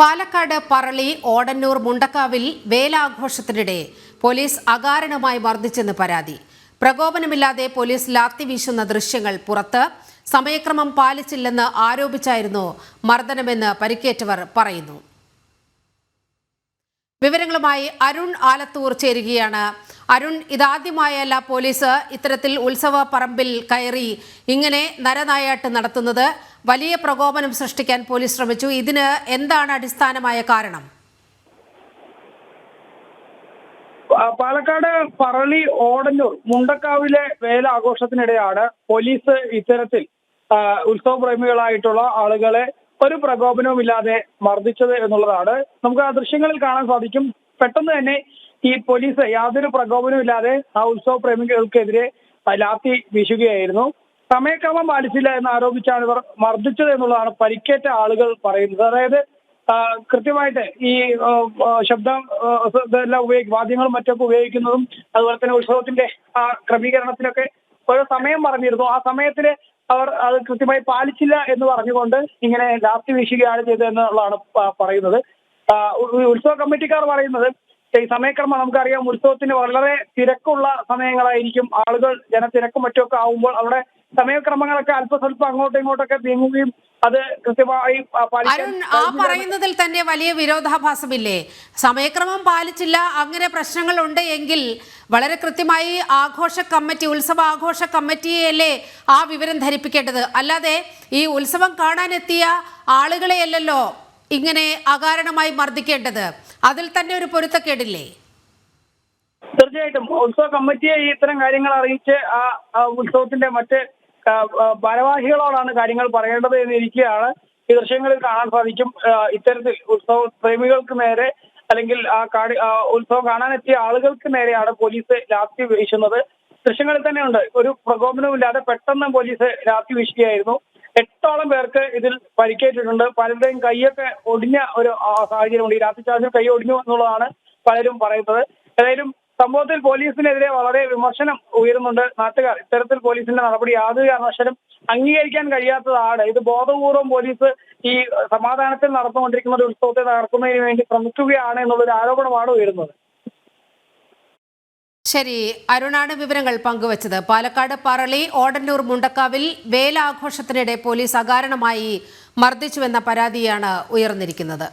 പാലക്കാട് പറളി ഓടന്നൂർ മുണ്ടക്കാവിൽ വേലാഘോഷത്തിനിടെ പോലീസ് അകാരണമായി മർദ്ദിച്ചെന്ന് പരാതി. പ്രകോപനമില്ലാതെ പോലീസ് ലാത്തി വീശുന്ന ദൃശ്യങ്ങൾ പുറത്ത് സമയക്രമം പാലിച്ചില്ലെന്ന് ആരോപിച്ചായിരുന്നു മർദ്ദനമെന്ന് പരിക്കേറ്റവർ പറയുന്നു. വിവരങ്ങളുമായി അരുൺ ആലത്തൂർ ചേരുകയാണ്. അരുൺ ഇതാദ്യമായല്ല പോലീസ് ഇത്തരത്തിൽ ഉത്സവ പറമ്പിൽ കയറി ഇങ്ങനെ നരനായാട്ട് നടത്തുന്നത് വലിയ പ്രകോപനം സൃഷ്ടിക്കാൻ പോലീസ് ശ്രമിച്ചു. ഇതിന് എന്താണ് അടിസ്ഥാനമായ കാരണം? പാലക്കാട് പറളി ഓടന്നൂർ മുണ്ടക്കാവിലെ വേല ആഘോഷത്തിനിടെയാണ് പോലീസ് ഇത്തരത്തിൽ ഉത്സവ പ്രേമികളായിട്ടുള്ള ആളുകളെ ഒരു പ്രകോപനവും ഇല്ലാതെ മർദ്ദിച്ചത് എന്നുള്ളതാണ്. നമുക്ക് ആ ദൃശ്യങ്ങളിൽ കാണാൻ സാധിക്കും. പെട്ടെന്ന് തന്നെ ഈ പോലീസ് യാതൊരു പ്രകോപനവും ഇല്ലാതെ ആ ഉത്സവ പ്രേമികൾക്കെതിരെ ലാത്തി വീശുകയായിരുന്നു. സമയക്രമം പാലിച്ചില്ല എന്ന് ആരോപിച്ചാണ് ഇവർ മർദ്ദിച്ചത് എന്നുള്ളതാണ് പരിക്കേറ്റ ആളുകൾ പറയുന്നത്. അതായത് കൃത്യമായിട്ട് ഈ ശബ്ദം ഇതെല്ലാം ഉപയോഗിക്കും വാദ്യങ്ങളും മറ്റൊക്കെ ഉപയോഗിക്കുന്നതും അതുപോലെ തന്നെ ഉത്സവത്തിന്റെ ആ ക്രമീകരണത്തിനൊക്കെ ഓരോ സമയം പറഞ്ഞിരുന്നു. ആ സമയത്തിന് അവർ അത് കൃത്യമായി പാലിച്ചില്ല എന്ന് പറഞ്ഞുകൊണ്ട് ഇങ്ങനെ ലാസ്റ്റ് വീശുകയാണ് ചെയ്തതെന്നുള്ളതാണ് പറയുന്നത്. ഉത്സവ കമ്മിറ്റിക്കാർ പറയുന്നത് ഈ സമയക്രമം നമുക്കറിയാം ഉത്സവത്തിന് വളരെ തിരക്കുള്ള സമയങ്ങളായിരിക്കും. ആളുകൾ ജനത്തിരക്കും മറ്റുമൊക്കെ ആവുമ്പോൾ അവിടെ സമയക്രമങ്ങളൊക്കെ അല്പസ്വല്പം അങ്ങോട്ടും ഇങ്ങോട്ടൊക്കെ നീങ്ങുകയും അത് കൃത്യമായി ആ, പാലിക്കാൻ അരുൺ ആ പറയുന്നതിൽ തന്നെ വലിയ വിരോധാഭാസമില്ലേ? സമയക്രമം പാലിച്ചില്ല അങ്ങനെ പ്രശ്നങ്ങൾ ഉണ്ട് എങ്കിൽ വളരെ കൃത്യമായി ആഘോഷ കമ്മിറ്റി ഉത്സവ ആഘോഷ കമ്മിറ്റിയല്ലേ ആ വിവരം ധരിപ്പിക്കേണ്ടത്? അല്ലാതെ ഈ ഉത്സവം കാണാനെത്തിയ ആളുകളെയല്ലല്ലോ ഇങ്ങനെ അകാരണമായി മർദ്ദിക്കേണ്ടത്? അതിൽ തന്നെ ഒരു പൊരുത്തക്കേടില്ലേ? തീർച്ചയായിട്ടും. ഉത്സവ കമ്മിറ്റിയെ ഈ ഇത്തരം കാര്യങ്ങൾ അറിയിച്ച് ആ ഉത്സവത്തിന്റെ മറ്റ് ഭാരവാഹികളോടാണ് കാര്യങ്ങൾ പറയേണ്ടത് എന്നിരിക്കുകയാണ് ഈ ദൃശ്യങ്ങളിൽ കാണാൻ സാധിക്കും. ഇത്തരത്തിൽ ഉത്സവ പ്രേമികൾക്ക് നേരെ അല്ലെങ്കിൽ ആ കാടി ഉത്സവം കാണാനെത്തിയ ആളുകൾക്ക് നേരെയാണ് പോലീസ് ലാത്തി വീശുന്നത്. ദൃശ്യങ്ങളിൽ തന്നെ ഉണ്ട് ഒരു പ്രകോപനവുമില്ലാതെ പെട്ടെന്ന് പോലീസ് ലാത്തി വീശുകയായിരുന്നു. എട്ടോളം പേർക്ക് ഇതിൽ പരിക്കേറ്റിട്ടുണ്ട്. പലരുടെയും കൈയൊക്കെ ഒടിഞ്ഞ ഒരു സാഹചര്യമുണ്ട്. ഈ ലാത്തി ചാർജിൽ കൈ ഒടിഞ്ഞു എന്നുള്ളതാണ് പലരും പറയുന്നത്. ഏതായാലും സംഭവത്തിൽ പോലീസിനെതിരെ വളരെ വിമർശനം ഉയരുന്നുണ്ട് നാട്ടുകാർ. ഇത്തരത്തിൽ പോലീസിന്റെ നടപടി യാതൊരു കാരണവശാലും അംഗീകരിക്കാൻ കഴിയാത്തതാണ്. ഇത് ബോധപൂർവം പോലീസ് ഈ സമാധാനത്തിൽ നടന്നുകൊണ്ടിരിക്കുന്ന ഒരു ഉത്സവത്തെ തകർക്കുന്നതിന് വേണ്ടി ശ്രമിക്കുകയാണ് എന്നുള്ളൊരു ആരോപണമാണ് ഉയരുന്നത്. ശരി അരുണാണ് വിവരങ്ങൾ പങ്കുവച്ചത്. പാലക്കാട് പറളി ഓടന്നൂർ മുണ്ടക്കാവിൽ വേലാഘോഷത്തിനിടെ പോലീസ് അകാരണമായി മർദ്ദിച്ചുവെന്ന പരാതിയാണ് ഉയർന്നിരിക്കുന്നത്.